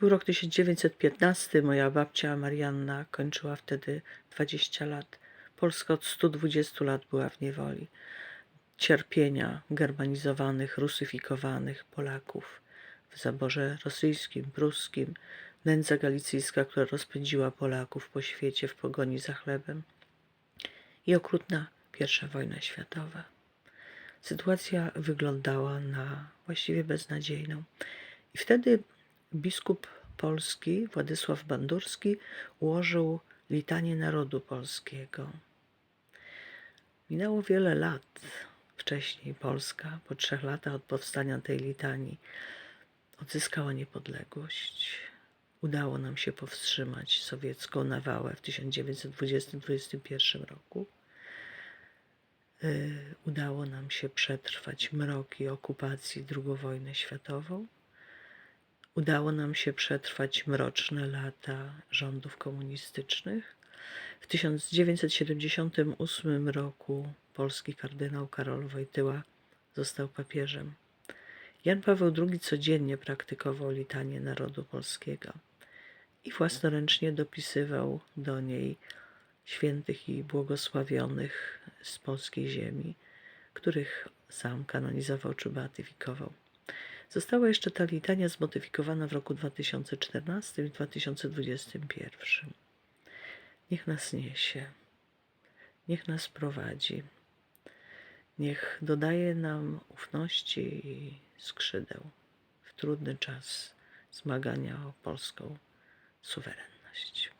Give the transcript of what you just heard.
Był rok 1915, moja babcia Marianna kończyła wtedy 20 lat. Polska od 120 lat była w niewoli. Cierpienia germanizowanych, rusyfikowanych Polaków w zaborze rosyjskim, pruskim, nędza galicyjska, która rozpędziła Polaków po świecie w pogoni za chlebem i okrutna I wojna światowa. Sytuacja wyglądała na właściwie beznadziejną. I wtedy biskup polski Władysław Bandurski ułożył litanię narodu polskiego. Minęło wiele lat. Wcześniej Polska, po trzech latach od powstania tej litanii, odzyskała niepodległość. Udało nam się powstrzymać sowiecką nawałę w 1920-21 roku. Y, Udało nam się przetrwać mroki okupacji II wojnę światową. Udało nam się przetrwać mroczne lata rządów komunistycznych. W 1978 roku polski kardynał Karol Wojtyła został papieżem. Jan Paweł II codziennie praktykował litanię narodu polskiego i własnoręcznie dopisywał do niej świętych i błogosławionych z polskiej ziemi, których sam kanonizował czy beatyfikował. Została jeszcze ta litania zmodyfikowana w roku 2014 i 2021. Niech nas niesie, niech nas prowadzi, niech dodaje nam ufności i skrzydeł w trudny czas zmagania o polską suwerenność.